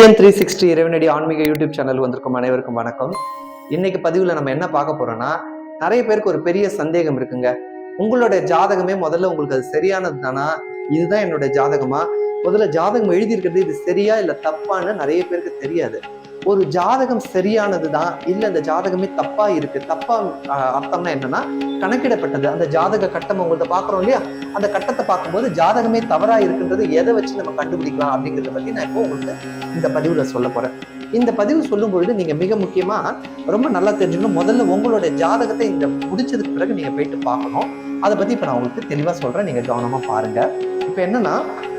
TN three sixty இறைவனடி ஆன்மீக YouTube channel வந்திருக்கும் அனைவருக்கும் வணக்கம். இன்னைக்கு பதிவில் நம்ம என்ன பார்க்க போறோம்னா நிறைய பேருக்கு ஒரு பெரிய சந்தேகம் இருக்குங்க. உங்களுடைய ஜாதகமே முதல்ல உங்களுக்கு அது சரியானது தானா இதுதான் என்னுடைய ஜாதகமா? முதல்ல ஜாதகம் எழுதியிருக்கிறது இது சரியா இல்லை தப்பான்னு நிறைய பேருக்கு தெரியாது. ஒரு ஜாதகம் சரியானது தான் இல்லை அந்த ஜாதகமே தப்பா இருக்கு. தப்பா அர்த்தம்னா என்னன்னா கணக்கிடப்பட்டது. அந்த ஜாதக கட்டம் உங்கள்கிட்ட பார்க்குறோம் இல்லையா? அந்த கட்டத்தை பார்க்கும்போது ஜாதகமே தவறா இருக்குன்றது எதை வச்சு நம்ம கண்டுபிடிக்கலாம் அப்படிங்கிறத பத்தி நான் இப்போ உங்களுக்கு இந்த பதிவுல சொல்ல போறேன். இந்த பதிவு சொல்லும் பொழுது நீங்க மிக முக்கியமா ரொம்ப நல்லா தெரிஞ்சுக்கணும். முதல்ல உங்களுடைய ஜாதகத்தை இந்த முடிச்சதுக்கு பிறகு நீங்க போயிட்டு பார்க்கணும். அதை பத்தி இப்ப நான் உங்களுக்கு தெளிவா சொல்றேன். நீங்க கவனமா பாருங்க. இப்ப என்னன்னா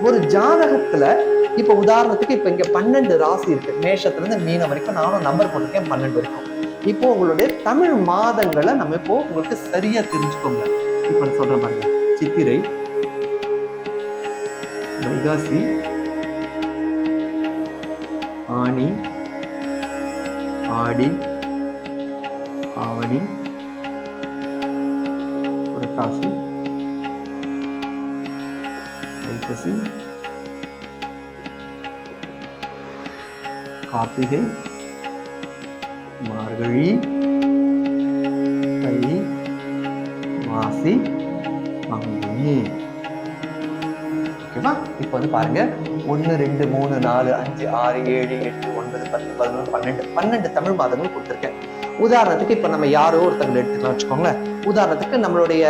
ஒரு ஜாதகத்துல இப்ப உதாரணத்துக்கு இப்ப இங்க பன்னெண்டு ராசி இருக்கு. மேஷத்துல இருந்து மீனம் வரைக்கும் நானும் நம்பர் போட்டிருக்கேன் பன்னெண்டு வரைக்கும் இப்போ உங்களுடைய தமிழ் மாதங்களை நம்ம இப்போ உங்களுக்கு சரியா தெரிஞ்சுக்கோங்க. இப்ப நான் பாருங்க. சித்திரை வைகாசி ஆனி ஆடி ஆவணி புரட்டாசி ஐப்பசி கார்த்திகை மார்கழி தை மாசி பங்குனி ஓகேவா இப்போ வந்து பாருங்க. ஒன்று ரெண்டு மூணு நாலு அஞ்சு ஆறு ஏழு எட்டு ஒன்பது பத்து பதினொன்று பன்னெண்டு. பன்னெண்டு தமிழ் மாதங்கள் கொடுத்துருக்கேன். உதாரணத்துக்கு இப்போ நம்ம யாரோ ஒருத்தங்களை எடுத்துக்கலாம் வச்சுக்கோங்களேன். உதாரணத்துக்கு நம்மளுடைய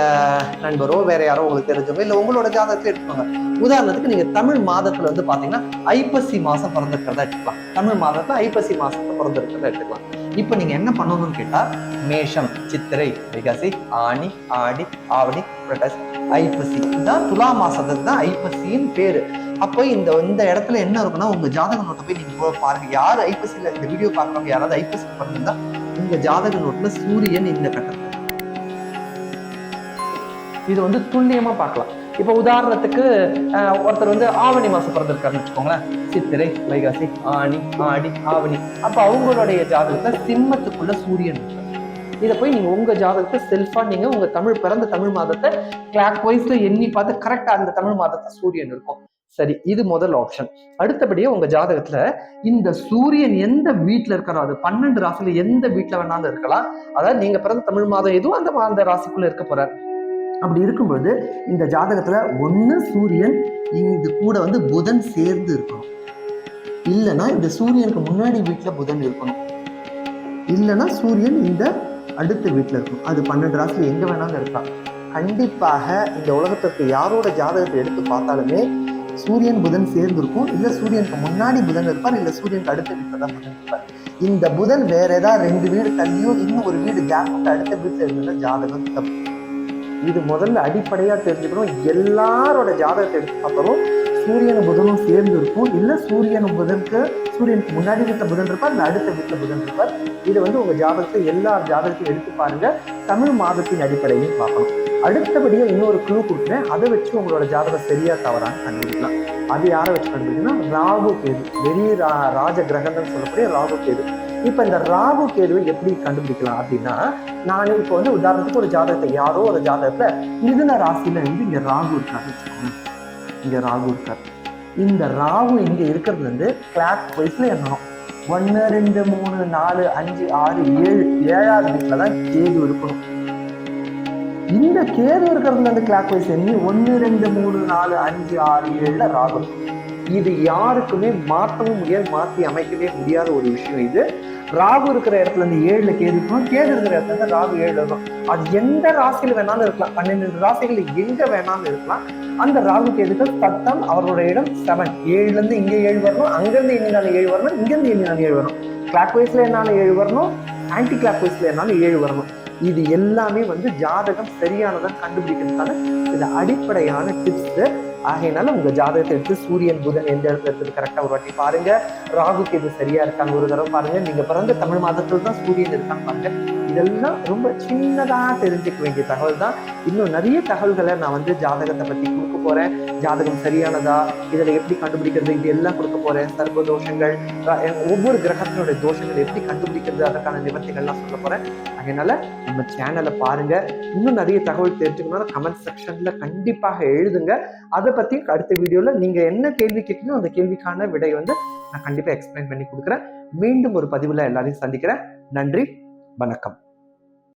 நண்பரோ வேற யாரோ உங்களுக்கு தெரிஞ்சவங்க இல்லை உங்களோட ஜாதகத்தை எடுத்துக்கோங்க. உதாரணத்துக்கு நீங்கள் தமிழ் மாதத்தில் வந்து பார்த்தீங்கன்னா ஐப்பசி மாதம் பிறந்திருக்கிறதா எடுத்துக்கலாம். தமிழ் மாதத்தில் ஐப்பசி மாசத்துல பிறந்திருக்கிறதா எடுத்துக்கலாம். இப்போ நீங்கள் என்ன பண்ணணும்னு கேட்டால் மேஷம் சித்திரை விகாசி ஆனி ஆடி ஆவணி புரட்டாசி ஐப்பசி. இதான் துலா மாசத்துக்கு தான் ஐப்பசின்னு பேரு. அப்போ இந்த இந்த இடத்துல என்ன இருக்குன்னா உங்க ஜாதக நோட்டை போய் நீங்க போய் பாருங்க. யார் ஐப்பசியில இந்த வீடியோ பார்க்குறவங்க யாராவது ஐப்பசி பண்ணிருந்தா உங்க ஜாதக நோட்டில் சூரியன் இந்த கட்டத்தில். இது வந்து துல்லியமா பார்க்கலாம். இப்போ உதாரணத்துக்கு ஒருத்தர் வந்து ஆவணி மாசம் பிறந்திருக்காருன்னு வச்சுக்கோங்களேன். சித்திரை வைகாசி ஆணி ஆடி ஆவணி. அப்போ அவங்களுடைய ஜாதகத்தை சிம்மத்துக்குள்ள சூரியன் இதை போய் நீங்கள் உங்கள் ஜாதகத்தை செல்ஃபாக நீங்கள் உங்கள் தமிழ் பிறந்த தமிழ் மாதத்தை கிளாக் வைஸில் எண்ணி பார்த்து கரெக்டாக அந்த தமிழ் மாதத்தை சூரியன் இருக்கும். சரி இது முதல் ஆப்ஷன் அடுத்தபடியே உங்க ஜாதகத்துல இந்த சூரியன் எந்த வீட்டுல இருக்காரோ அது பன்னெண்டு ராசியில எந்த வீட்டுல வேணாலும் இருக்கலாம். அதாவது நீங்க பிறந்த தமிழ் மாதம் எதுவும் அந்த அந்த ராசிக்குள்ள இருக்க போறாரு. அப்படி இருக்கும்பொழுது இந்த ஜாதகத்துல ஒண்ணு சூரியன் இது கூட வந்து புதன் சேர்ந்து இருக்கணும். இல்லைன்னா இந்த சூரியனுக்கு முன்னாடி வீட்டுல புதன் இருக்கணும். இல்லைன்னா சூரியன் இந்த அடுத்த வீட்டுல இருக்கணும். அது பன்னெண்டு ராசியில் எங்க வேணாலும் இருக்கலாம். கண்டிப்பாக இந்த உலகத்திற்கு யாரோட ஜாதகத்தை எடுத்து பார்த்தாலுமே சூரியன் புதன் சேர்ந்துருக்கும். இல்லை சூரியனுக்கு முன்னாடி புதன் இருப்பார் இல்லை சூரியனுக்கு அடுத்த வீட்டில் தான் புதன் இருப்பார். இந்த புதன் வேற ஏதாவது ரெண்டு வீடு தள்ளியோ இன்னும் ஒரு வீடு கேப் விட்டு அடுத்த வீட்டில் இருந்ததுன்னா ஜாதகம் தப்பு. இது முதல்ல அடிப்படையாக தெரிஞ்சுக்கணும். எல்லாரோட ஜாதகத்தை எடுத்து பார்க்குறோம் சூரியன் புதனும் சேர்ந்து இருக்கும் இல்லை சூரியன் புதனுக்கு சூரியனுக்கு முன்னாடி வீட்டில் புதன் இருப்பார் இல்லை அடுத்த வீட்டில் புதன் இருப்பார். இது வந்து உங்கள் ஜாதகத்தை எல்லா ஜாதகத்தையும் எடுத்து பாருங்கள் தமிழ் மாதத்தின் அடிப்படையும் பார்க்கணும். அடுத்தபடியாக இன்னொரு குழு கொடுக்குறேன். அதை வச்சு உங்களோட ஜாதகம் சரியா தவறான்னு கண்டுபிடிக்கலாம். அது யாரை வச்சு கண்டுபிடிக்கணும் ராகு கேது. வெறி ரா ராஜ கிரகங்கள்னு சொல்லக்கூடிய ராகு கேது. இப்போ இந்த ராகு கேதுவை எப்படி கண்டுபிடிக்கலாம் அப்படின்னா நான் இப்போ வந்து உதாரணத்துக்கு ஒரு ஜாதகத்தை யாரோ ஒரு ஜாதகத்தை மிதுன ராசியில இருந்து இங்கே ராகு இருக்காரு வச்சுக்கோங்க. இங்க ராகு இருக்கார். இந்த ராகு இங்கே இருக்கிறது வந்து கிளாக் வைஸில் எண்ணணும். ஒன்று ரெண்டு மூணு நாலு அஞ்சு ஆறு ஏழு ஏழாவது வீட்டில் தான் கேது இருக்கணும். இந்த கேது இருக்கிறதுலேருந்து கிளாக் வைஸ் எண்ணி ஒன்று ரெண்டு மூணு நாலு அஞ்சு ஆறு ஏழில் ராகு. இது யாருக்குமே மாற்றவும் முடியாது மாற்றி அமைக்கவே முடியாத ஒரு விஷயம் இது. ராகு இருக்கிற இடத்துல இருந்து ஏழுல கேது இருக்கணும். கேது இருக்கிற இடத்துல இருந்து ராகு ஏழு இருக்கும் அது எந்த ராசியில் வேணாலும் இருக்கலாம். பன்னெண்டு ராசிகள் எங்க வேணாலும் இருக்கலாம். அந்த ராகு கேதுக்கள் சத்தம் அவரோட இடம் செவன் ஏழுல இருந்து ஏழு வரணும் அங்கிருந்து எண்ணினாலும் ஏழு வரணும் இங்கிருந்து எண்ணினாலும் ஏழு வரணும். கிளாக் வைஸ்ல என்னாலும் ஏழு வரணும் ஆன்டி கிளாக் வைஸ்ல என்னாலும் ஏழு வரணும். இது எல்லாமே வந்து ஜாதகம் சரியானதான் கண்டுபிடிக்கிறதுக்கான இது அடிப்படையான டிப்ஸ் ஆகையினால உங்க ஜாதகத்தை எடுத்து சூரியன் புதன் எந்த இடத்துல இருக்குது கரெக்டாக ஒரு வாட்டி பாருங்க. ராகுக்கு இது சரியா இருக்கான்னு ஒரு தடவை பாருங்க. நீங்க பிறந்த தமிழ் மாதத்துல தான் சூரியன் இருக்காங்க பாருங்க. இதெல்லாம் ரொம்ப சின்னதாக தெரிஞ்சுக்க வேண்டிய தகவல் தான் இன்னும் நிறைய தகவல்களை நான் வந்து ஜாதகத்தை பத்தி கொடுக்க போறேன். ஜாதகம் சரியானதா? இதுல எப்படி கண்டுபிடிக்கிறது? இது எல்லாம் கொடுக்க போறேன். சர்வ தோஷங்கள் ஒவ்வொரு கிரகத்தினுடைய தோஷங்கள் எப்படி கண்டுபிடிக்கிறது? அதற்கான நிவர்த்திகள்லாம் சொல்ல போறேன். அதனால நம்ம சேனலை பாருங்க. இன்னும் நிறைய தகவல் தெரிஞ்சுக்கணும்னா கமெண்ட் செக்ஷன்ல கண்டிப்பாக எழுதுங்க. அதை பத்தி அடுத்த வீடியோல நீங்க என்ன கேள்வி கேட்கணும் அந்த கேள்விக்கான விடை வந்து நான் கண்டிப்பா எக்ஸ்பிளைன் பண்ணி கொடுக்குறேன். மீண்டும் ஒரு பதிவுல எல்லாரையும் சந்திக்கிறேன். நன்றி வணக்கம்.